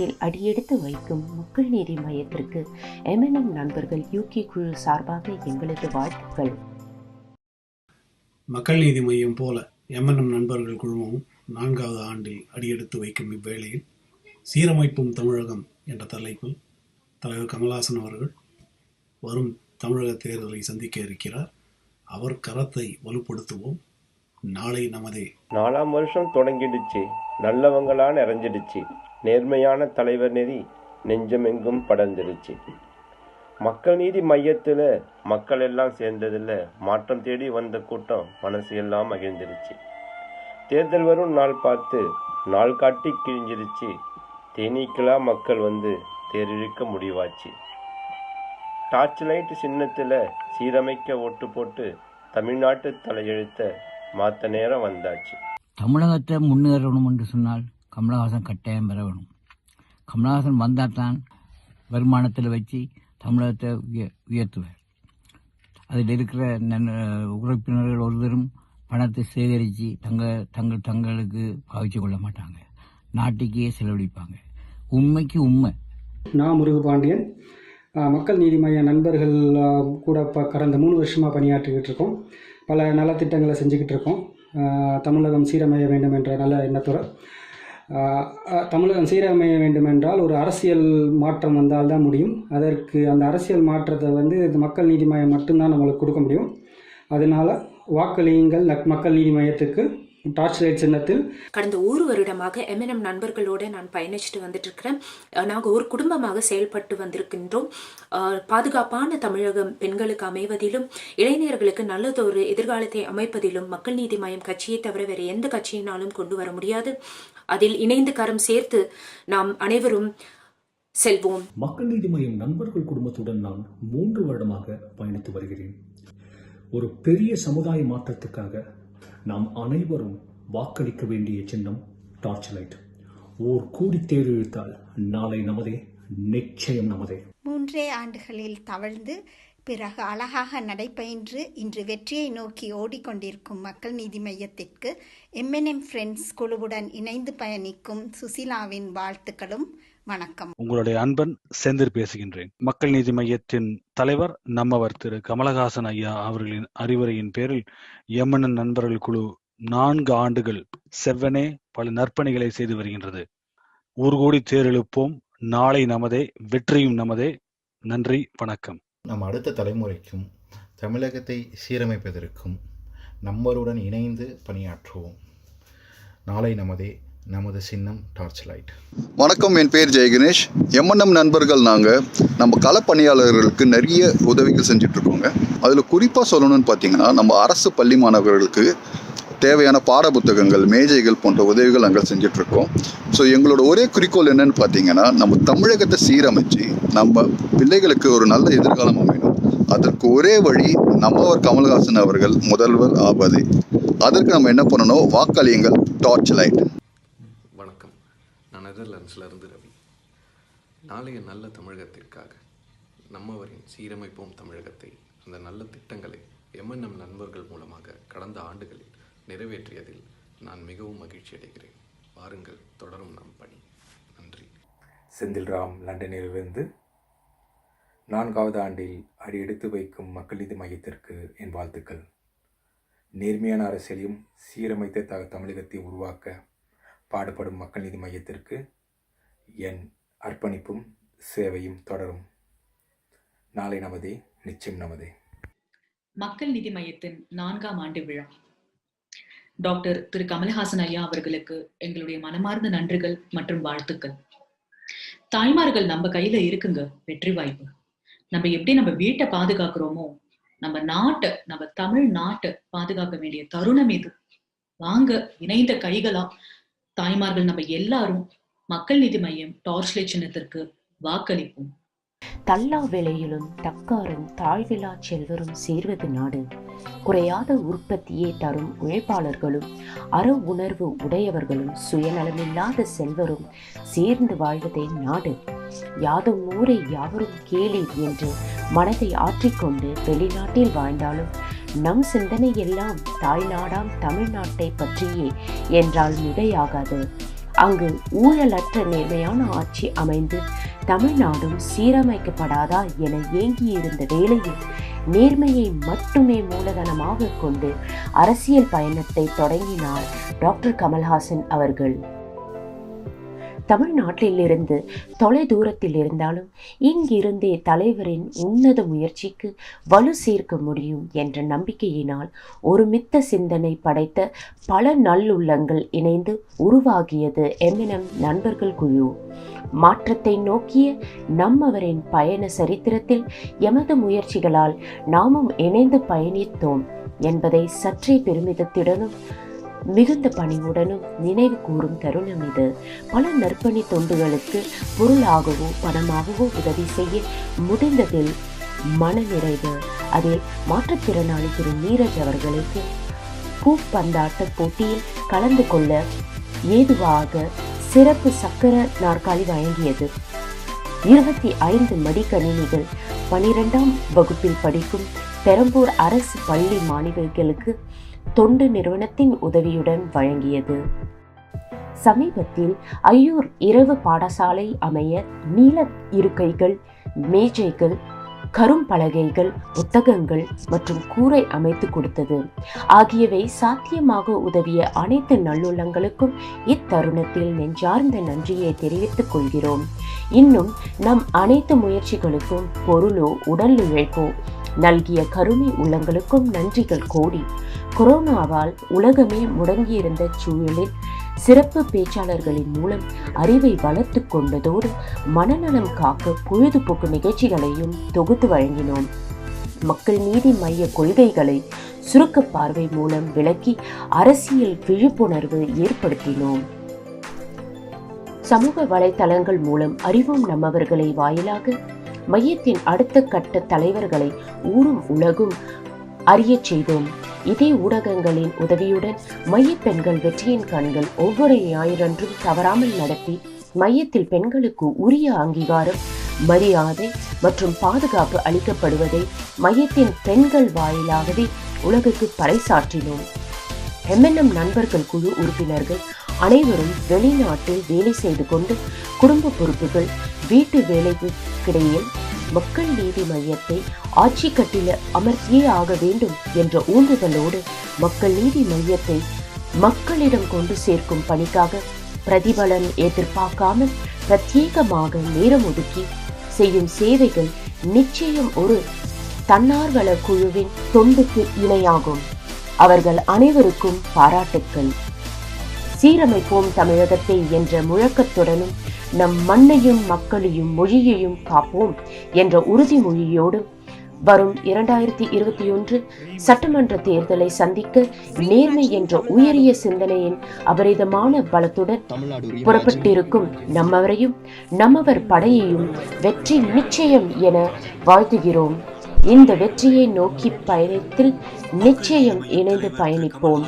இதில் அடியெடுத்து வைக்கும் மக்கள் நீதி மையத்திற்கு எம்என்எம் நண்பர்கள் யூகே குழு சார்பாக எங்களது வாழ்த்துக்கள். மக்கள் நீதி மையம் போல எம்என்எம் நண்பர்கள் குழுமம் நான்காவது ஆண்டில் அடியெடுத்து வைக்கும் இவ்வேளையில் சீரமைப்பும் தமிழகம் என்ற தலைப்பில் தலைவர் கமல்ஹாசன் அவர்கள் வரும் தமிழக தேர்தலை சந்திக்க இருக்கிறார். அவர் கரத்தை வலுப்படுத்துவோம். நாளை நமதே. நாலாம் வருஷம் தொடங்கிடுச்சு. நல்லவங்களா நிறைஞ்சிடுச்சு நேர்மையான தலைவர் நெறி நெஞ்சமெங்கும் படர்ந்துடுச்சு மக்கள் நீதி மையத்தில் மக்கள் எல்லாம் சேர்ந்ததில் மாற்றம் தேடி வந்த கூட்டம் மனசு எல்லாம் மகிழ்ந்துருச்சு. தேர்தல் வரும் நாள் பார்த்து நாள் காட்டி கிழிஞ்சிருச்சு. தேனீக்களா மக்கள் வந்து தேரிழுக்க முடிவாச்சு. டார்ச் லைட் சின்னத்தில் சீரமைக்க ஓட்டு போட்டு தமிழ்நாட்டு தலையெழுத்த மாத்த நேரம் வந்தாச்சு. தமிழகத்தை முன்னேறணும் என்று சொன்னால் கமலஹாசன் கட்டாயம் பெற வேணும். கமலஹாசன் வந்தால் தான் வருமானத்தில் வச்சு தமிழகத்தை உய உயர்த்துவார். அதில் இருக்கிற நன் உறுப்பினர்கள் ஒருவரும் பணத்தை சேகரித்து தங்கள் தங்கள் தங்களுக்கு பாவிச்சு கொள்ள மாட்டாங்க. நாட்டுக்கே செலவழிப்பாங்க. உண்மைக்கு உண்மை. நான் முருகபாண்டியன். மக்கள் நீதி மைய நண்பர்கள் கூட இப்போ கடந்த மூணு வருஷமாக பணியாற்றிக்கிட்டு இருக்கோம். பல நலத்திட்டங்களை செஞ்சுக்கிட்டு இருக்கோம். தமிழகம் சீரமைய வேண்டும் என்ற நல்ல எண்ணத்தோட தமிழகம் சீரமைய வேண்டும் என்றால் ஒரு அரசியல் மாற்றம் வந்தால் தான் முடியும். அதற்கு அந்த அரசியல் மாற்றத்தை வந்து மக்கள் நீதி மையம் மட்டும்தான் நம்மளுக்கு கொடுக்க முடியும். அதனால் வாக்களியுங்கள். நக்- மக்கள் நீதி மையத்துக்கு டார்ச் லைட் சின்னத்தில். கடந்த ஒரு வருடமாக எம்என்எம் நண்பர்களோட நான் பயணிச்சுட்டு வந்துட்டு இருக்கிறேன் அஹ் நாங்க ஒரு குடும்பமாக செயல்பட்டு வந்திருக்கின்றோம். பாதுகாப்பான தமிழகம் பெண்களுக்கு அமைவதிலும் இளைஞர்களுக்கு நல்லதொரு எதிர்காலத்தை அமைப்பதிலும் மக்கள் நீதி மய்யம் கட்சியை தவிர வேறு எந்த கட்சியினாலும் கொண்டு வர முடியாது. அதில் இணைந்து கரம் சேர்த்து நாம் அனைவரும் செல்வோம். மக்கள் நீதி மையம் நண்பர்கள் குடும்பத்துடன் நான் மூன்று வருடமாக பயணித்து வருகிறேன். ஒரு பெரிய சமுதாய மாற்றத்துக்காக நாம் அனைவரும் வாக்களிக்க வேண்டிய சின்னம் டார்ச் லைட் ஓர் கூடி தேர்வு இழுத்தால் நாளை நமதே நிச்சயம் நமதே. மூன்றே ஆண்டுகளில் தவழ்ந்து பிறகு அழகாக நடைபயின்று இன்று வெற்றியை நோக்கி ஓடிக்கொண்டிருக்கும் மக்கள் நீதி மையத்திற்கு எம்என்எம் ஃப்ரெண்ட்ஸ் குழுவுடன் இணைந்து பயணிக்கும் சுசிலாவின் வாழ்த்துக்களும் வணக்கம். உங்களுடைய அன்பன் செந்தில் பேசுகின்றேன். மக்கள் நீதி மையத்தின் தலைவர் நம்மவர் திரு. கமலஹாசன் ஐயா அவர்களின் அறிவுரையின் பேரில் எம்என்என் நண்பர்கள் குழு நான்கு ஆண்டுகள் செவ்வனே பல நற்பணிகளை செய்து வருகின்றது. ஊர்கூடி தேரெழுப்போம் நாளை நமதே வெற்றியும் நமதே. நன்றி வணக்கம். நம் அடுத்த தலைமுறைக்கும் தமிழகத்தை சீரமைப்பதற்கும் நம்மளுடன் இணைந்து பணியாற்றுவோம். நாளை நமதே நமது சின்னம் டார்ச் லைட் வணக்கம் என் பேர் ஜெயகணேஷ் எம்என்எம் நண்பர்கள் நாங்கள் நம்ம களப்பணியாளர்களுக்கு நிறைய உதவிகள் செஞ்சிட்ருக்கோங்க. அதில் குறிப்பாக சொல்லணும்னு பார்த்தீங்கன்னா நம்ம அரசு பள்ளி மாணவர்களுக்கு தேவையான பாட புத்தகங்கள் மேஜைகள் போன்ற உதவிகள் நாங்கள் செஞ்சிட்ருக்கோம். ஸோ எங்களோட ஒரே குறிக்கோள் என்னன்னு பார்த்தீங்கன்னா நம்ம தமிழகத்தை சீரமைச்சு நம்ம பிள்ளைகளுக்கு ஒரு நல்ல எதிர்காலம் அமையணும். அதற்கு ஒரே வழி நம்மவர் கமல்ஹாசன் அவர்கள் முதல்வர் ஆபது அதற்கு நம்ம என்ன பண்ணணும்? வாக்களியுங்கள் டார்ச் லைட் நான் இருந்து ரவி நாளைய நல்ல தமிழகத்திற்காக நம்மவரின் சீரமைப்போம் தமிழகத்தை அந்த நல்ல திட்டங்களை எம்என்எம் நண்பர்கள் மூலமாக கடந்த ஆண்டுகளில் நிறைவேற்றியதில் நான் மிகவும் மகிழ்ச்சி அடைகிறேன். வாருங்கள் தொடரும் நம் பணி. நன்றி. செந்தில்ராம் லண்டனிலிருந்து நான்காவது ஆண்டில் அடியெடுத்து வைக்கும் மக்கள் நீதி மையத்திற்கு என் வாழ்த்துக்கள். நேர்மையான அரசியலையும் சீரமைத்த த தமிழகத்தை உருவாக்க பாடுபடும் மக்கள் நீதி மையத்திற்கு என் அர்ப்பணிப்பும் சேவையும் தொடரும். நாளை நமதே நிச்சயம் நமதே. மக்கள் நீதி மையத்தின் நான்காம் ஆண்டு விழா. டாக்டர் திரு. கமலஹாசன் ஐயா அவர்களுக்கு எங்களுடைய மனமார்ந்த நன்றிகள் மற்றும் வாழ்த்துக்கள். தாய்மார்கள் நம்ம கையில இருக்குங்க வெற்றி வாய்ப்பு. நம்ம எப்படி நம்ம வீட்டை பாதுகாக்கிறோமோ நம்ம நாட்டை நம்ம தமிழ் நாட்டை பாதுகாக்க வேண்டிய தருணம் இது. வாங்க இணைந்த கைகளா தாய்மார்கள் நம்ம எல்லாரும் மக்கள் நீதி மையம் டார்ச் லைட் சின்னத்திற்கு வாக்களிப்போம். தல்லா வேளையிலும் தக்காரும் தாழ்விழா செல்வரும் சேர்வது நாடு. குறையாத உற்பத்தியை தரும் உழைப்பாளர்களும் அற உணர்வு உடையவர்களும் சுயநலமில்லாத செல்வரும் சேர்ந்து வாழ்வதே நாடு. யாதும் ஊரை யாவரும் கேளி என்று மனதை ஆற்றிக்கொண்டு வெளிநாட்டில் வாழ்ந்தாலும் நம் சிந்தனை எல்லாம் தாய்நாடாம் தமிழ்நாட்டை பற்றியே என்றால் மிகையாகாது. அங்கு ஊழலற்ற நேர்மையான ஆட்சி அமைந்து தமிழ்நாடும் சீரமைக்கப்படாதா என ஏங்கியிருந்த வேளையில் நேர்மையை மட்டுமே மூலதனமாக கொண்டு அரசியல் பயணத்தை தொடங்கினார் டாக்டர் கமல்ஹாசன் அவர்கள். தமிழ்நாட்டிலிருந்து தொலை தூரத்தில் இருந்தாலும் இங்கிருந்தே தலைவரின் உன்னத முயற்சிக்கு வலு சேர்க்க முடியும் என்ற நம்பிக்கையினால் ஒருமித்த சிந்தனை படைத்த பல நல்லுள்ளங்கள் இணைந்து உருவாகியது எம்என்எம் நண்பர்கள் குழு. மாற்றத்தை நோக்கிய நம்மவரின் பயண சரித்திரத்தில் எமது முயற்சிகளால் நாமும் இணைந்து பயணித்தோம் என்பதை சற்றே பெருமிதத்துடனும் மிகுந்த பணிவுடனும் நினைவு கூறும் தருணம் இது. பல நற்பணி தொண்டுகளுக்கு பொருளாகவோ பணமாகவோ உதவி செய்ய முடிந்ததில் மனநிறைவு. அதில் மாற்றுத்திறனாளி திரு நீரஜ் அவர்களுக்கு பூப்பந்தாட்ட போட்டியில் கலந்து கொள்ள ஏதுவாக சிறப்பு சக்கர நாற்காலி வழங்கியது. இருபத்தி ஐந்து மடிக்கணினிகள் பனிரெண்டாம் வகுப்பில் படிக்கும் பெரம்பூர் அரசு பள்ளி மாணவிகளுக்கு தொண்டு நிறுவனத்தின் உதவியுடன் வழங்கியது. சமீபத்தில் ஐயூர் இரவு பாடசாலை அமைய நீல இருக்கைகள் மேஜைகள் கரும்பலகைகள் புத்தகங்கள் மற்றும் கூரை அமைத்து கொடுத்தது. ஆகியவை சாத்தியமாக உதவிய அனைத்து நல்லுள்ளங்களுக்கும் இத்தருணத்தில் நெஞ்சார்ந்த நன்றியை தெரிவித்துக் கொள்கிறோம். இன்னும் நம் அனைத்து முயற்சிகளுக்கும் பொருளோ உடல் உழைப்போ நல்கிய கருணை உள்ளங்களுக்கும் நன்றிகள் கோடி. கொரோனாவால் உலகமே முடங்கியிருந்த சூழலில் சிறப்பு பேச்சாளர்களின் மூலம் அறிவை வளர்த்து கொண்டதோடு மனநலம் காக்க பொழுதுபோக்கு நிகழ்ச்சிகளையும் தொகுத்து வழங்கினோம். மக்கள் நீதி மைய கொள்கைகளை சுருக்க பார்வை மூலம் விளக்கி அரசியல் விழிப்புணர்வு ஏற்படுத்தினோம். சமூக வலைதளங்கள் மூலம் அறிவோம் நம்மவர்களை வாயிலாக மையத்தின் அடுத்த கட்ட தலைவர்களை ஊரும் உலகும் அறியச் செய்தோம். இதே ஊடகங்களின் உதவியுடன் மைய பெண்கள் வெற்றியின் கண்கள் ஒவ்வொரு ஞாயிறன்றும் தவறாமல் நடத்தி மையத்தில் பெண்களுக்கு உரிய அங்கீகாரம் மரியாதை மற்றும் பாதுகாப்பு அளிக்கப்படுவதை மையத்தின் பெண்கள் வாயிலாகவே உலகுக்கு பறைசாற்றினோம். எம்என்எம் நண்பர்கள் குழு உறுப்பினர்கள் அனைவரும் வெளிநாட்டில் வேலை செய்து கொண்டு குடும்ப பொறுப்புகள் வீட்டு வேலைக்கு கிடையில் மக்கள் நீதி மையத்தை ஆட்சி கட்டில அமர்த்தியே ஆக வேண்டும் என்ற ஊன்றுதலோடு மக்கள் நீதி மையத்தை மக்களிடம் கொண்டு சேர்க்கும் பணிக்காக பிரதிபலன் எதிர்பார்க்காமல் பிரத்யேகமாக நேரம் ஒதுக்கி செய்யும் சேவைகள் நிச்சயம் ஒரு தன்னார்வல குழுவின் தொண்டுக்கு இணையாகும். அவர்கள் அனைவருக்கும் பாராட்டுக்கள். சீரமைப்போம் தமிழகத்தை என்ற முழக்கத்துடனும் நம் மண்ணையும் மக்களையும் மொழியையும் காப்போம் என்ற உறுதிமொழியோடு வரும் இரண்டாயிரத்தி இருபத்தி ஒன்று சட்டமன்ற தேர்தலை சந்திக்க நேர்மை என்ற உயரிய சிந்தனையின் அபரிதமான பலத்துடன் புறப்பட்டிருக்கும் நம்மவரையும் நம்மவர் படையையும் வெற்றி நிச்சயம் என வாழ்த்துகிறோம். இந்த வெற்றியை நோக்கி பயணத்தில் நிச்சயம் இணைந்து பயணிப்போம்.